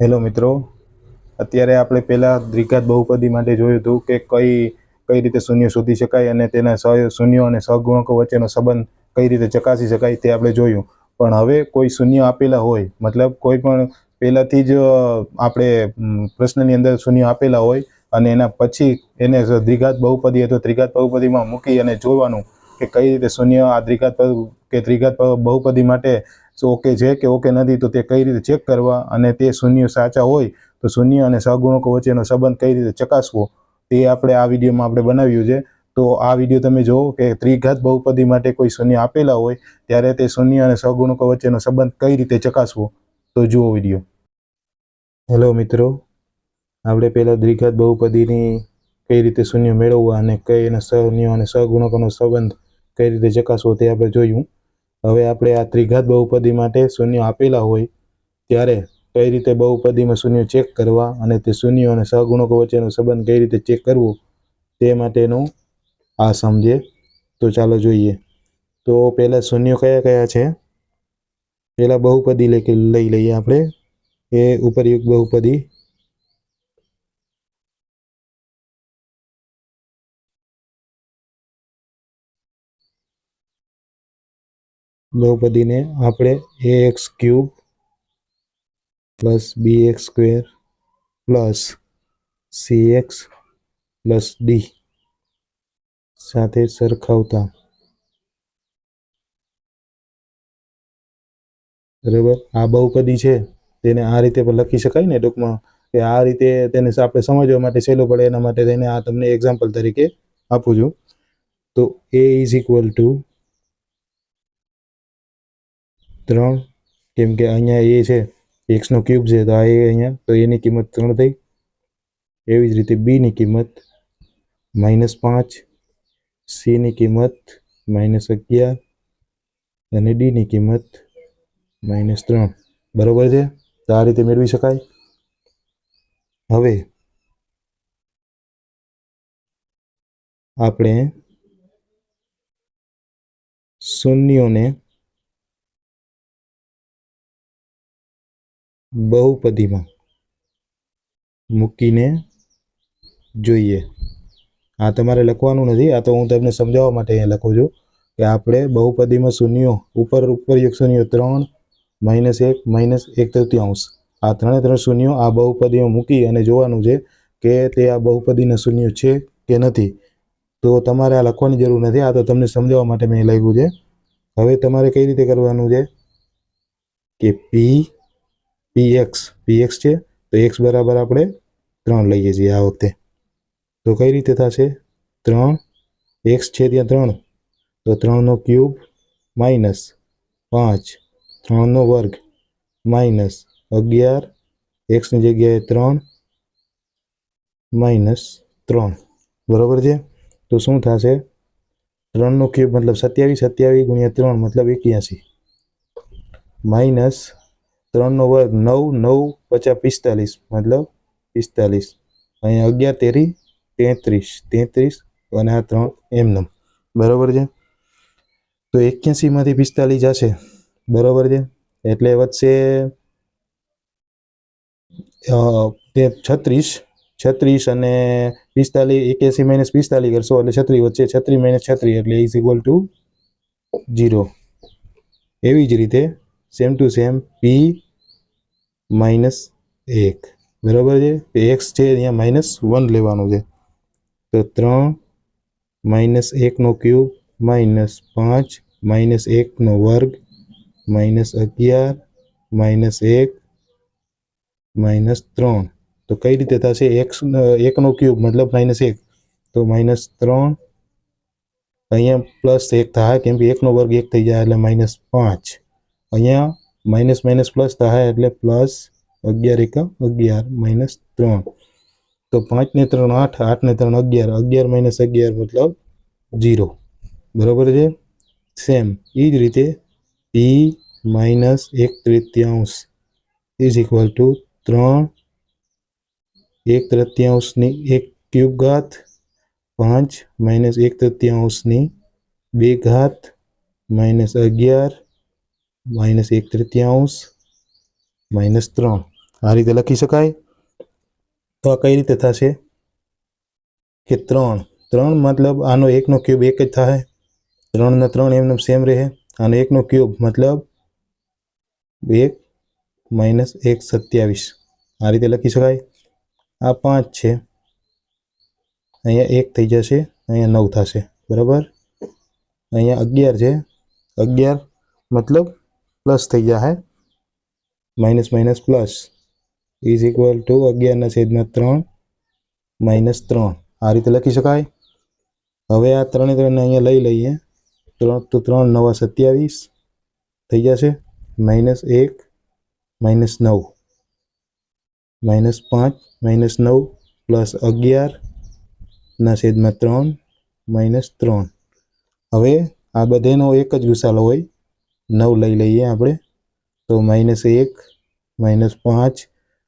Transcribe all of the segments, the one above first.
Hello મિત્રો. અત્યારે આપણે પહેલાં દ્વિઘાત બહુપદી માટે જોયું હતું કે કઈ કઈ રીતે શૂન્ય શોધી શકાય અને તેના શૂન્યો અને સહગુણકો વચ્ચેનો સંબંધ કઈ રીતે ચકાસી શકાય તે આપણે જોયું. પણ હવે કોઈ શૂન્ય આપેલા હોય, મતલબ કોઈ પણ પહેલાંથી જ આપણે પ્રશ્નની અંદર શૂન્ય આપેલા હોય અને એના પછી એને દ્વિઘાત બહુપદી અથવા ત્રિઘાત બહુપદીમાં મૂકી અને જોવાનું કે કઈ રીતે શૂન્ય આ દ્વિઘાત, કે ત્રિઘાત બહુપદી માટે શું ઓકે છે કે ઓકે નથી તો તે કઈ રીતે ચેક કરવા અને તે શૂન્ય સાચા હોય, તો શૂન્ય અને સહગુણકો વચ્ચેનો સંબંધ કઈ રીતે ચકાસવો, તે આપણે આ વિડીયોમાં આપણે બનાવ્યું છે. તો આ વીડિયો તમે જુઓ કે ત્રિઘાત બહુપદી માટે કોઈ શૂન્ય આપેલા હોય, ત્યારે તે શૂન્ય અને સહગુણકો વચ્ચેનો સંબંધ કઈ રીતે ચકાસવો, તો જુઓ વીડિયો. હેલો મિત્રો, આપણે પહેલાં દ્વિઘાત બહુપદીની કઈ રીતે શૂન્ય મેળવવા અને કઈ એના શૂન્ય અને સહગુણકોનો સંબંધ કઈ રીતે ચકાસવો તે આપણે જોયું. હવે આપણે આ ત્રિઘાત બહુપદી માટે શૂન્ય આપેલા હોય, ત્યારે કઈ રીતે બહુપદીમાં શૂન્ય ચેક કરવા અને તે શૂન્ય અને સહગુણકો વચ્ચેનો સંબંધ કઈ રીતે ચેક કરવો, તે માટેનું આ સમજે. તો ચાલો જોઈએ. તો પહેલાં શૂન્ય કયા કયા છે? પહેલાં બહુપદી લઈ લઈ લઈએ આપણે. એ ઉપરયુક્ત બહુપદી બહુપદીને આપણે a x cube plus b x square plus c x plus d સાથે સરખાવતા. બરાબર? આ બહુપદી છે. તેને આ રીતે પણ લખી શકાય ને ટૂંકમાં? કે આ રીતે તેને આપણે સમજવા માટે સહેલું પડે, એના માટે તેને આ તમને એક્ઝામ્પલ તરીકે આપું છું. તો એ ઇઝ ઇક્વલ ટુ ત્રણ, કેમ કે અહીંયા એ છે એક્સનો ક્યુબ છે, તો આ એ અહીંયા, તો એની કિંમત ત્રણ થઈ. એવી જ રીતે બીની કિંમત માઇનસ પાંચ સીની કિંમત માઇનસ અગિયાર, અને ડીની કિંમત માઇનસ ત્રણ. બરોબર છે? તો આ રીતે મેળવી શકાય. હવે આપણે શૂન્યોને બહુપદીમાં મૂકીને જોઈએ. આ તમારે લખવાનું નથી, આ તો હું તમને સમજાવવા માટે અહીંયા લખું છું કે આપણે બહુપદીમાં શૂન્યો, ઉપર ઉપરયુક્ત શૂન્યો ત્રણ, માઇનસ એક માઇનસ એક તૃતીયાંશ. આ ત્રણે ત્રણ શૂન્યો આ બહુપદીમાં મૂકી અને જોવાનું છે કે તે આ બહુપદીના શૂન્યો છે કે નથી. તો તમારે આ લખવાની જરૂર નથી, આ તો તમને સમજાવવા માટે મેં લખ્યું છે. હવે તમારે કઈ રીતે કરવાનું છે કે પી પી એક્સ પી એક્સ છે, તો એક્સ બરાબર આપણે ત્રણ લઈએ છીએ આ વખતે. તો કઈ રીતે થશે? ત્રણ એક્સ છે ત્યાં ત્રણ. તો ત્રણનો ક્યુબ માઇનસ પાંચ, ત્રણનો વર્ગ માઇનસ અગિયાર એક્સની જગ્યાએ ત્રણ માઇનસ ત્રણ. બરાબર છે? તો શું થશે? ત્રણનો ક્યુબ મતલબ સત્યાવીસ સત્યાવીસ ગુણ્યા ત્રણ મતલબ એક્યાસી. માઇનસ ત્રણનો વર્ગ નવ નવ પચાસ પિસ્તાલીસ, મતલબ પિસ્તાલીસ. અહીંયા અગિયાર, તેરી, તેત્રીસ તેત્રીસ અને આ ત્રણ એમનેમ બરાબર છે? તો એક્યાસીમાંથી પિસ્તાલીસ જશે. બરાબર છે? એટલે વધશે તે છત્રીસ છત્રીસ અને પિસ્તાલીસ, એક્યાસી માઇનસ પિસ્તાલીસ કરશો એટલે છત્રીસ વચ્ચે છત્રીસ માઇનસ છત્રીસ એટલે ઇઝ ઇક્વલ ટુ જીરો એવી જ રીતે same to same p minus એક બરાબર છે એક્સ છે અહીંયા માઇનસ વન લેવાનું છે તો ત્રણ માઇનસ એકનો ક્યુબ માઇનસ પાંચ માઇનસ એકનો વર્ગ માઇનસ અગિયાર માઇનસ એક માઇનસ ત્રણ તો કઈ રીતે થશે એક્સ એકનો ક્યુબ મતલબ માઇનસ એક તો માઇનસ ત્રણ અહીંયા પ્લસ એક થાય કેમ કે એકનો વર્ગ એક થઈ જાય એટલે માઇનસ પાંચ અહીંયા માઇનસ માઇનસ પ્લસ થાય એટલે પ્લસ અગિયાર એકમ અગિયાર માઇનસ ત્રણ તો પાંચ ને ત્રણ આઠ આઠ ને ત્રણ અગિયાર અગિયાર માઇનસ અગિયાર મતલબ જીરો બરાબર છે સેમ એ જ રીતે પી માઇનસ એક તૃતીયાંશ ઇઝ ઇક્વલ ટુ ત્રણ એક તૃતીયાંશની એક ક્યુબ ઘાત પાંચ માઇનસ એક તૃતીયાંશની બે ઘાત માઇનસ અગિયાર માઇનસ એક તૃતીયાંશ, માઇનસ ત્રણ. આ રીતે લખી શકાય? તો આ કઈ રીતે થશે? કે ત્રણ. ત્રણ મતલબ આનો એકનો ક્યુબ એક જ થાય. ત્રણના ત્રણ એમને સેમ રહે. આનો એકનો ક્યુબ મતલબ એક માઇનસ એક સત્યાવીસ. આ રીતે લખી શકાય? આ પાંચ છે. અહીંયા એક થઈ જશે, અહીંયા નવ થશે. બરાબર? અહીંયા અગિયાર છે. અગિયાર મતલબ પ્લસ થઈ જશે minus minus plus is equal to અગિયારના છેદમાં ત્રણ માઇનસ ત્રણ. આ રીતે લખી શકાય? હવે આ ત્રણે ત્રણને અહીંયા લઈ લઈએ. ત્રણ, તો ત્રણ, નવા સત્યાવીસ થઈ જશે. માઇનસ એક માઇનસ નવ. માઇનસ પાંચ માઇનસ નવ પ્લસ અગિયાર ના છેદમાં ત્રણ માઇનસ ત્રણ. હવે આ બધાનો એક જ ગુસાલો હોય. નવ લઈ લઈએ આપણે. તો માઇનસ એક માઇનસ પાંચ,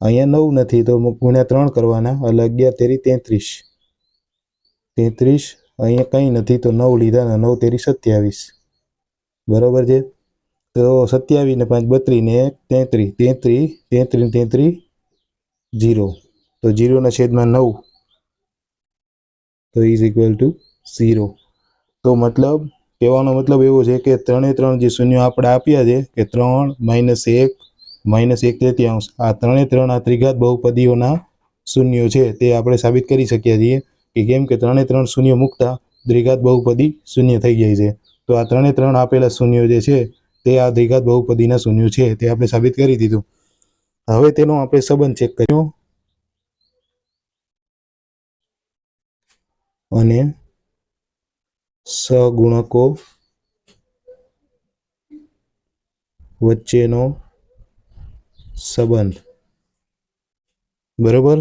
અહીંયા નવ નથી તો ગુણ્યા ત્રણ કરવાના. એટલે અગિયાર તેરી તેત્રીસ. તેત્રીસ, અહીંયા કંઈ નથી તો નવ લીધા નવ તેરી સત્યાવીસ. બરાબર છે? તો સત્યાવીસ ને પાંચ, બત્રીસ ને તેત્રીસ. તેત્રીસ તેત્રીસ તેત્રીસ જીરો તો જીરોના છેદમાં નવ. તો ઇઝ ઇક્વલ ટુ ઝીરો તો મતલબ કહેવાનો મતલબ એવો છે કે ત્રણે ત્રણ જે શૂન્યો આપણે આપ્યા છે કે ત્રણ માઇનસ એક માઇનસ એક તૃતીયાંશ, આ ત્રણે ત્રણ આ ત્રિઘાત બહુપદીઓના શૂન્યો છે તે આપણે સાબિત કરી શકીએ છીએ કે કેમ કે ત્રણે ત્રણ શૂન્ય મૂકતા દ્વિઘાત બહુપદી શૂન્ય થઈ જાય છે. તો આ ત્રણે ત્રણ આપેલા શૂન્યો જે છે તે આ દ્વિઘાત બહુપદીના શૂન્યો છે તે આપણે સાબિત કરી દીધું. હવે તેનો આપણે સંબંધ ચેક કર્યો. અને સગુણકો વચ્ચેનો સંબંધ. બરાબર?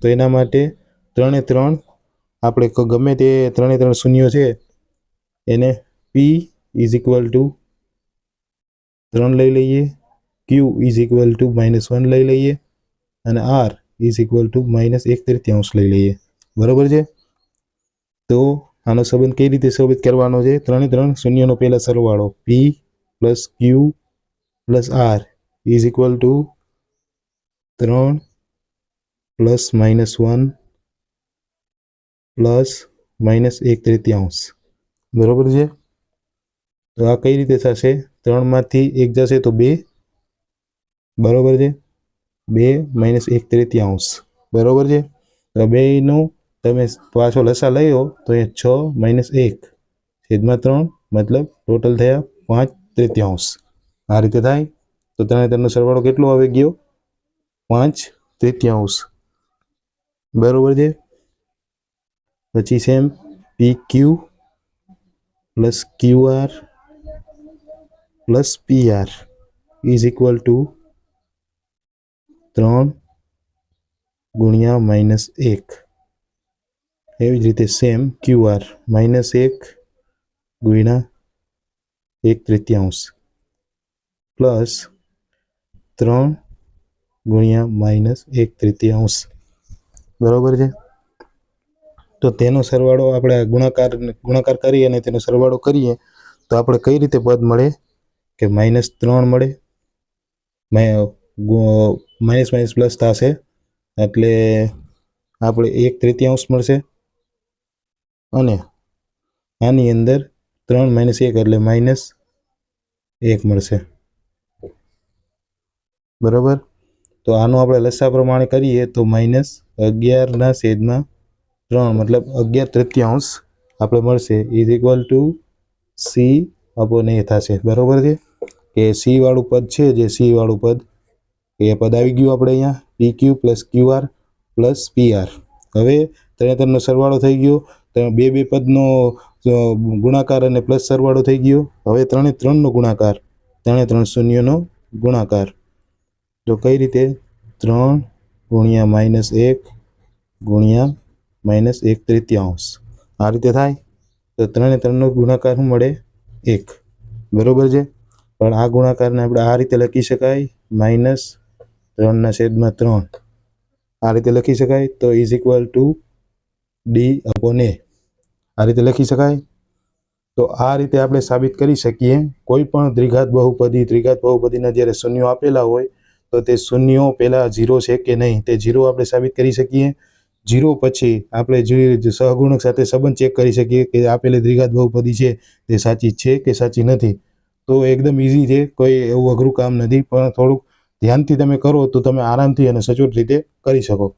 તો એના માટે ત્રણે ત્રણ, આપણે ગમે તે ત્રણે ત્રણ શૂન્યો છે, એને પી ઇઝ ઇક્વલ ટુ ત્રણ લઈ લઈએ q is equal to minus one લઈ લઈએ, અને r is equal to minus એક તૃતીયાંશ લઈ લઈએ. બરાબર છે? તો આનો સંબંધ કઈ રીતે સાબિત કરવાનો છે? ત્રણે ત્રણ શૂન્યનો પહેલાં સરવાળો. P plus q plus r is equal to ત્રણ plus minus one plus minus એક તૃતીયાંશ. બરાબર છે? તો આ કઈ રીતે થશે? ત્રણમાંથી એક જશે તો બે. બરાબર છે? બે માઇનસ એક તૃતીયાંશ. બરાબર છે? તો બેનું તમે પાછો લસા લઈ લો તો એ છ માઇનસ એક. છેદમાં ત્રણ મતલબ ટોટલ થયા પાંચ તૃતીયાંશ. આ રીતે થાય. તો ત્રણે ત્રણનો સરવાળો કેટલો આવી ગયો? પાંચ તૃતીયાંશ. બરોબર છે? પછી same p q plus q r plus p r is equal to ત્રણ ગુણ્યા માઇનસ એક. એવી જ રીતે સેમ ક્યુ આર માઇનસ એક ગુણ્યા એક તૃતીયાંશ પ્લસ ત્રણ ગુણ્યા માઇનસ એક તૃતીયાંશ. બરાબર છે? તો તેનો સરવાળો આપણે ગુણાકાર ગુણાકાર કરીએ અને તેનો સરવાળો કરીએ, તો આપણે કઈ રીતે પદ મળે? કે માઇનસ ત્રણ મળે માઇનસ માઇનસ પ્લસ થશે, એટલે આપણે એક તૃતીયાંશ મળશે. અને આની અંદર ત્રણ માઇનસ એક એટલે માઇનસ એક મળશે. બરાબર? તો આનો આપણે લસા પ્રમાણે કરીએ તો માઇનસ અગિયારના છેદમાં ત્રણ, મતલબ અગિયાર તૃતીયાંશ આપણે મળશે. Is equal to C upon A થશે. બરાબર છે? કે સી વાળું પદ છે જે સીવાળું પદ, એ પદ આવી ગયું આપણે અહીંયા. P Q plus Q R plus P R હવે ત્રણેતરનો સરવાળો થઈ ગયો. તો બે બે પદનો ગુણાકાર અને પ્લસ સરવાળો થઈ ગયો. હવે ત્રણે ત્રણનો ગુણાકાર, ત્રણે ત્રણ શૂન્યનો ગુણાકાર. તો કઈ રીતે? ત્રણ ગુણ્યા માઇનસ એક ગુણ્યા માઇનસ એક તૃતીયાંશ. આ રીતે થાય? તો ત્રણે ત્રણનો ગુણાકાર શું મળે? એક. બરોબર છે? પણ આ ગુણાકારને આપણે આ રીતે લખી શકાય. માઇનસ ત્રણના છેદમાં ત્રણ. આ રીતે લખી શકાય. તો is equal to D upon A આ રીતે લખી શકાય? તો આ રીતે આપણે સાબિત કરી શકીએ, કોઈ પણ દ્વિઘાત બહુપદી ત્રિઘાત બહુપદીના જ્યારે શૂન્યો આપેલા હોય, તો તે શૂન્યો પહેલાં ઝીરો છે કે નહીં? તે ઝીરો આપણે સાબિત કરી શકીએ. ઝીરો પછી આપણે સહગુણક સાથે સંબંધ ચેક કરી શકીએ કે આપેલી દ્વિઘાત બહુપદી છે, તે સાચી છે કે સાચી નથી? તો એકદમ ઇઝી છે, કોઈ એવું અઘરું કામ નથી, પણ થોડુંક ધ્યાનથી તમે કરો તો તમે આરામથી અને સચોટ રીતે કરી શકો.